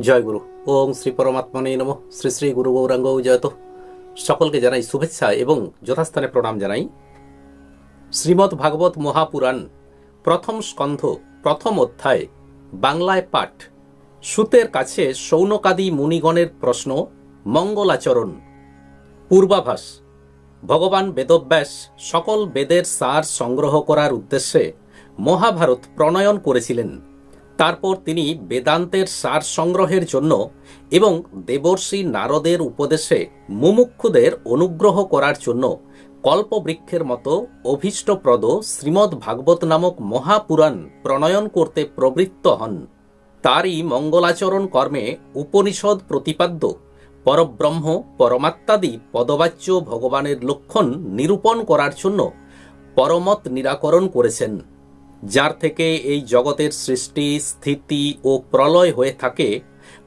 জয় গুরু। ওম শ্রী পরমাত্মনে নম। শ্রী শ্রী গুরু গৌরাঙ্গ জয়ত। সকলকে জানাই শুভেচ্ছা এবং যথাস্থানে প্রণাম জানাই। শ্রীমদ্ ভাগবত মহাপুরাণ, প্রথম স্কন্ধ, প্রথম অধ্যায়, বাংলায় পাঠ। সুতের কাছে সৌনকাদি মুনিগণের প্রশ্ন, মঙ্গলাচরণ। পূর্বাভাস, ভগবান বেদব্যাস সকল বেদের সার সংগ্রহ করার উদ্দেশ্যে মহাভারত প্রণয়ন করেছিলেন। তারপর তিনি বেদান্তের সার সংগ্রহের জন্য এবং দেবর্ষি নারদের উপদেশে মুমুক্ষুদের অনুগ্রহ করার জন্য কল্পবৃক্ষের মতো অভীষ্টপ্রদ শ্রীমদ্ ভাগবত নামক মহাপুরাণ প্রণয়ন করতে প্রবৃত্ত হন। তারই মঙ্গলাচরণ কর্মে উপনিষদ প্রতিপাদ্য, পরব্রহ্ম, পরমাত্মাদি পদবাচ্য ভগবানের লক্ষণ নিরূপণ করার জন্য পরমত নিরাকরণ করেছেন। যার থেকে এই জগতের সৃষ্টি, স্থিতি ও প্রলয় হয়ে থাকে,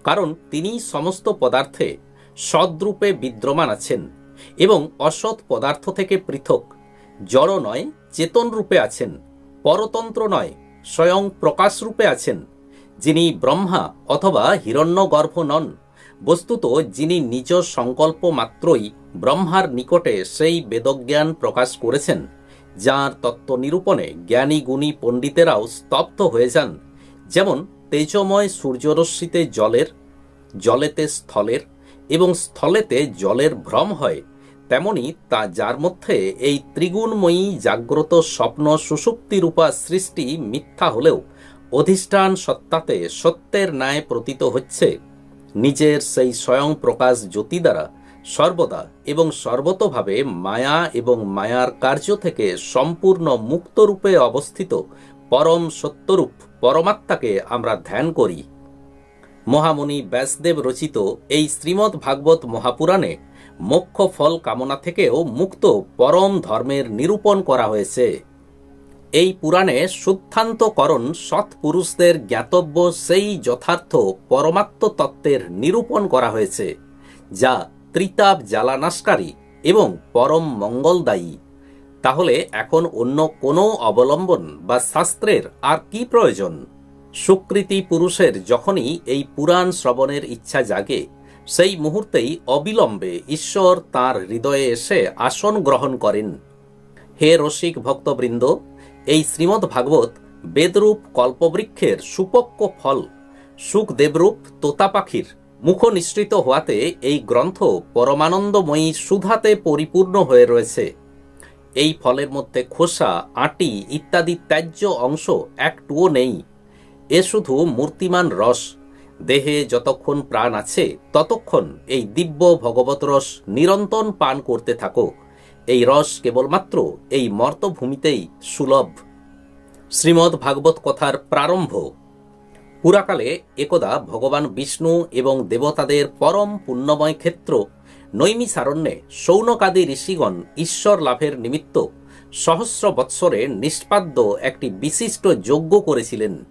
কারণ তিনি সমস্ত পদার্থে সদ্রূপে বিদ্যমান আছেন এবং অসৎ পদার্থ থেকে পৃথক, জড় নয়, চেতন রূপে আছেন, পরতন্ত্র নয়, স্বয়ং প্রকাশ রূপে আছেন, যিনি ব্রহ্মা অথবা হিরণ্যগর্ভ নন, বস্তুত যিনি নিজ সংকল্প মাত্রই ব্রহ্মার নিকটে সেই বেদজ্ঞান প্রকাশ করেছেন। যার তত্ত্ব নিরূপণে জ্ঞানী গুণী পণ্ডিতেরাও স্তব্ধ হয়ে যান। যেমন তেজময় সূর্যরশ্মিতে জলের, জলেতে স্থলের এবং স্থলেতে জলের ভ্রম হয়, তেমনি তা যার মধ্যে এই ত্রিগুণময়ী জাগ্রত স্বপ্ন সুষুপ্তিরূপা সৃষ্টি মিথ্যা হলেও অধিষ্ঠান সত্তাতে সত্যের ন্যায় প্রতীত হচ্ছে। নিজের সেই স্বয়ং প্রকাশ জ্যোতি দ্বারা সর্বদা এবং সর্বতভাবে মায়া এবং মায়ার কার্য থেকে সম্পূর্ণ মুক্তরূপে অবস্থিত পরম সত্যরূপ পরমাত্মাকে আমরা ধ্যান করি। মহামুনি ব্যাসদেব রচিত এই শ্রীমদ্ ভাগবত মহাপুরাণে মোক্ষ ফল কামনা থেকেও মুক্ত পরম ধর্মের নিরূপণ করা হয়েছে। এই পুরাণে শুদ্ধান্তকরণ সৎপুরুষদের জ্ঞাতব্য সেই যথার্থ পরমাত্ম তত্ত্বের নিরূপণ করা হয়েছে, যা ত্রিতাপ জ্বালানাশকারী এবং পরম মঙ্গলদায়ী। তাহলে এখন অন্য কোনো অবলম্বন বা শাস্ত্রের আর কি প্রয়োজন? সুকৃতি পুরুষের যখনই এই পুরাণ শ্রবণের ইচ্ছা জাগে, সেই মুহূর্তেই অবিলম্বে ঈশ্বর তার হৃদয়ে এসে আসন গ্রহণ করেন। হে রসিক ভক্তবৃন্দ, এই শ্রীমদ্ ভাগবত বেদরূপ কল্পবৃক্ষের সুপক্ক ফল, সুখদেবরূপ তোতা পাখির মুখ নিঃসৃত হওয়াতে এই গ্রন্থ পরমানন্দময়ী সুধাতে পরিপূর্ণ হয়ে রয়েছে। এই ফলের মধ্যে খোসা, আটি ইত্যাদি ত্যায্য অংশ একটুও নেই। এ শুধু মূর্তিমান রস। দেহে যতক্ষণ প্রাণ আছে, ততক্ষণ এই দিব্য ভগবত রস নিরন্তন পান করতে থাকো। এই রস কেবলমাত্র এই মর্তভূমিতেই সুলভ। শ্রীমদ্ ভাগবত কথার প্রারম্ভ পুরাকালে একদা ভগবান বিষ্ণু এবং দেবতাদের পরম পুণ্যময় ক্ষেত্র নৈমিসারণ্যে সৌনকাদি ঋষিগণ ঈশ্বর লাভের নিমিত্ত সহস্র বৎসরে নিষ্পাদ্য একটি বিশিষ্ট যজ্ঞ করেছিলেন।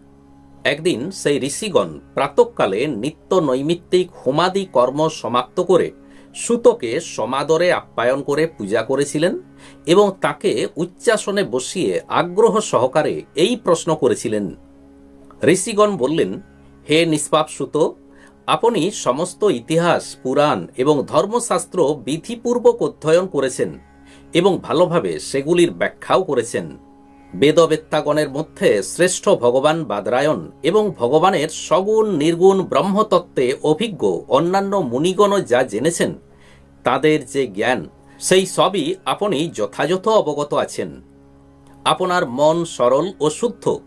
একদিন সেই ঋষিগণ প্রাতকালে নিত্য নৈমিত্তিক হোমাদি কর্ম সমাপ্ত করে সুতকে সমাদরে আপ্যায়ন করে পূজা করেছিলেন এবং তাকে উচ্চাসনে বসিয়ে আগ্রহ সহকারে এই প্রশ্ন করেছিলেন। ঋষিগণ বললেন, হে নিষ্পাপ সুত আপনি সমস্ত ইতিহাস, পুরাণ এবং ধর্মশাস্ত্র বিধিপূর্বক অধ্যয়ন করেছেন এবং ভালোভাবে সেগুলির ব্যাখ্যাও করেছেন। বেদবেত্তাগণের মধ্যে শ্রেষ্ঠ ভগবান বাদরায়ণ এবং ভগবানের সগুণ, নির্গুণ ব্রহ্মতত্ত্বে অভিজ্ঞ অন্যান্য মুনিগণও যা জেনেছেন, তাদের যে জ্ঞান, সেই সবই আপনি যথাযথ অবগত আছেন। আপনার মন সরল ও শুদ্ধ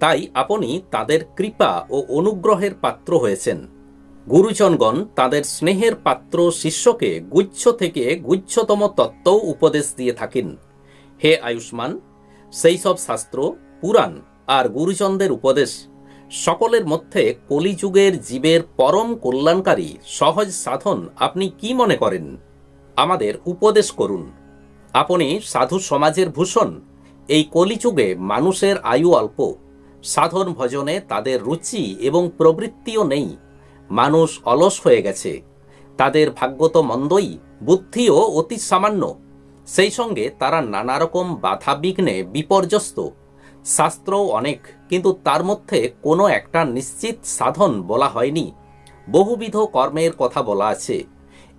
তাই আপনি তাদের কৃপা ও অনুগ্রহের পাত্র হয়েছেন। গুরুজনগণ তাদের স্নেহের পাত্র শিষ্যকে গুচ্ছ থেকে গুচ্ছতম তত্ত্বও উপদেশ দিয়ে থাকেন। হে আয়ুষ্মান, সেই সব শাস্ত্র, পুরাণ আর গুরুজনদের উপদেশ সকলের মধ্যে কলিযুগের জীবের পরম কল্যাণকারী সহজ সাধন আপনি কি মনে করেন? আমাদের উপদেশ করুন। আপনি সাধু সমাজের ভূষণ, এই কলিযুগে মানুষের আয়ু অল্প। সাধন ভজনে তাদের রুচি এবং প্রবৃত্তিও নেই। মানুষ অলস হয়ে গেছে। তাদের ভাগ্য তো মন্দই, বুদ্ধিও অতি সামান্য। সেই সঙ্গে তারা নানা রকম বাধা বিঘ্নে বিপর্যস্ত। শাস্ত্রও অনেক, কিন্তু তার মধ্যে কোনো একটা নিশ্চিত সাধন বলা হয়নি। বহুবিধ কর্মের কথা বলা আছে।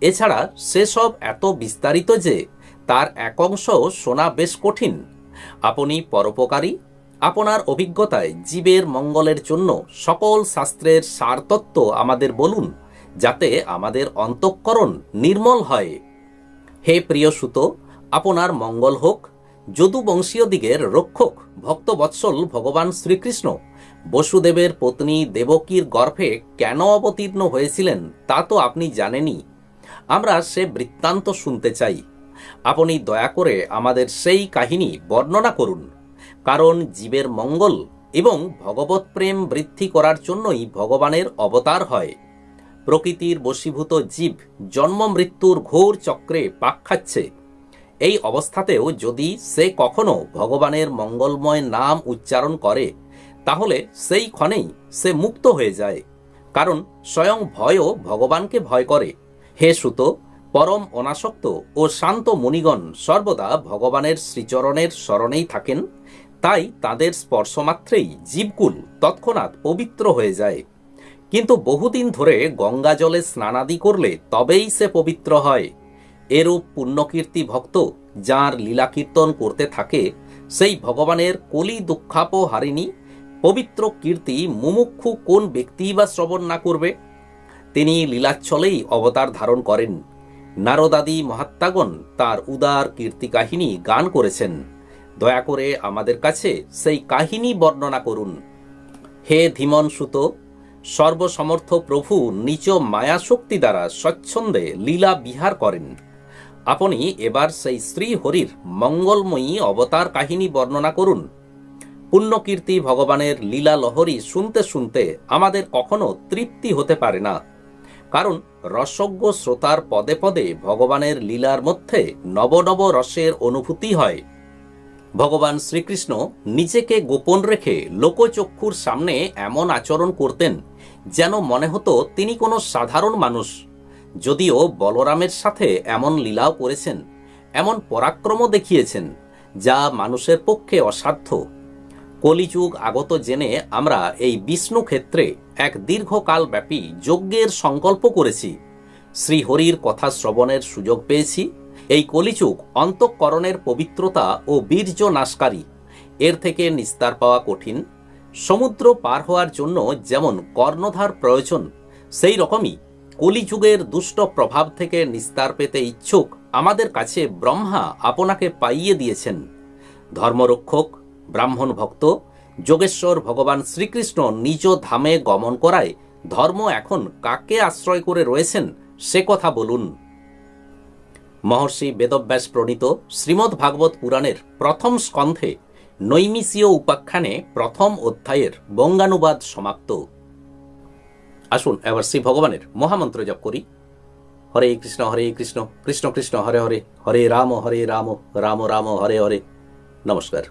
এছাড়া সেসব এত বিস্তারিত যে তার এক অংশ শোনা বেশ কঠিন। আপনি পরোপকারী আপনার অভিজ্ঞতায় জীবের মঙ্গলের জন্য সকল শাস্ত্রের সারতত্ত্ব আমাদের বলুন, যাতে আমাদের অন্তঃকরণ নির্মল হয়। হে প্রিয় সুত, আপনার মঙ্গল হোক যদুবংশীয়দিগের রক্ষক ভক্তবৎসল ভগবান শ্রীকৃষ্ণ, বসুদেবের পত্নী দেবকীর গর্ভে কেন অবতীর্ণ হয়েছিলেন তা তো আপনি জানেনই। আমরা সে বৃত্তান্ত শুনতে চাই। আপনি দয়া করে আমাদের সেই কাহিনী বর্ণনা করুন। কারণ জীবের মঙ্গল এবং ভগবত প্রেম বৃদ্ধি করার জন্যই ভগবানের অবতার হয়। প্রকৃতির বশীভূত জীব জন্ম মৃত্যুর ঘোর চক্রে পাক খাচ্ছে। এই অবস্থাতেও যদি সে কখনো ভগবানের মঙ্গলময় নাম উচ্চারণ করে, তাহলে সেই ক্ষণেই সে মুক্ত হয়ে যায়। কারণ স্বয়ং ভয়ও ভগবানকে ভয় করে। হে সুত পরম অনাসক্ত ও শান্ত মুনিগণ সর্বদা ভগবানের শ্রীচরণের স্মরণেই থাকেন। তাই তাদের স্পর্শমাত্রেই জীবকুল তৎক্ষণাৎ পবিত্র হয়ে যায়। কিন্তু বহুদিন ধরে গঙ্গা জলে স্নানাদি করলে তবেই সে পবিত্র হয়। এরূপ পুণ্যকীর্তি ভক্ত যার লীলা কীর্তন করতে থাকে, সেই ভগবানের কলি দুঃখাপ হারিনি পবিত্র কীর্তি মুমুক্ষু কোন ব্যক্তি বা শ্রবণ না করবে? তিনি লীলাচ্ছলেই অবতার ধারণ করেন। নারদাদি মহাত্মাগণ তার উদার কীর্তি কাহিনী গান করেছেন। দয়া করে আমাদের কাছে সেই কাহিনী বর্ণনা করুন। হে ধীমন সুত সর্বসমর্থ প্রভু নিজ মায়া শক্তি দ্বারা স্বচ্ছন্দে লীলা বিহার করেন। আপনি এবার সেই শ্রী হরির মঙ্গলময়ী অবতার কাহিনী বর্ণনা করুন। পুণ্যকীর্তি ভগবানের লীলা লহরী শুনতে শুনতে আমাদের কখনো তৃপ্তি হতে পারে না। কারণ রসজ্ঞ শ্রোতার পদে পদে ভগবানের লীলার মধ্যে নবনব রসের অনুভূতি হয়। ভগবান শ্রীকৃষ্ণ নিজেকে গোপন রেখে লোকচক্ষুর সামনে এমন আচরণ করতেন যেন মনে হতো তিনি কোনো সাধারণ মানুষ। যদিও বলরামের সাথে এমন লীলাও করেছেন, এমন পরাক্রমও দেখিয়েছেন, যা মানুষের পক্ষে অসাধ্য। কলিযুগ আগত জেনে আমরা এই বিষ্ণু ক্ষেত্রে এক দীর্ঘকাল ব্যাপী যজ্ঞের সংকল্প করেছি। শ্রীহরির কথা শ্রবণের সুযোগ পেয়েছি এই কলিযুগ অন্তঃকরণের পবিত্রতা ও বীর্য নাশকারী এর থেকে নিস্তার পাওয়া কঠিন, সমুদ্র পার হওয়ার জন্য যেমন কর্ণধার প্রয়োজন, সেই রকমই কলিযুগের দুষ্ট প্রভাব থেকে নিস্তার পেতে ইচ্ছুক আমাদের কাছে ব্রহ্মা আপনাকে পাইয়ে দিয়েছেন। ধর্মরক্ষক, ব্রাহ্মণ ভক্ত, যোগেশ্বর ভগবান শ্রীকৃষ্ণ নিজ ধামে গমন করায় ধর্ম এখন কাকে আশ্রয় করে রয়েছেন সে কথা বলুন। মহর্ষি বেদব্যাস প্রণীত শ্রীমদ্ ভাগবত পুরাণের প্রথম স্কন্ধে নৈমিষীয় উপাখ্যানে প্রথম অধ্যায়ের বঙ্গানুবাদ সমাপ্ত। আসুন, এবার শ্রী ভগবানের মহামন্ত্র জপ করি। হরে কৃষ্ণ হরে কৃষ্ণ কৃষ্ণ কৃষ্ণ, হরে হরে হরে রাম হরে রাম রাম রাম, হরে হরে। নমস্কার।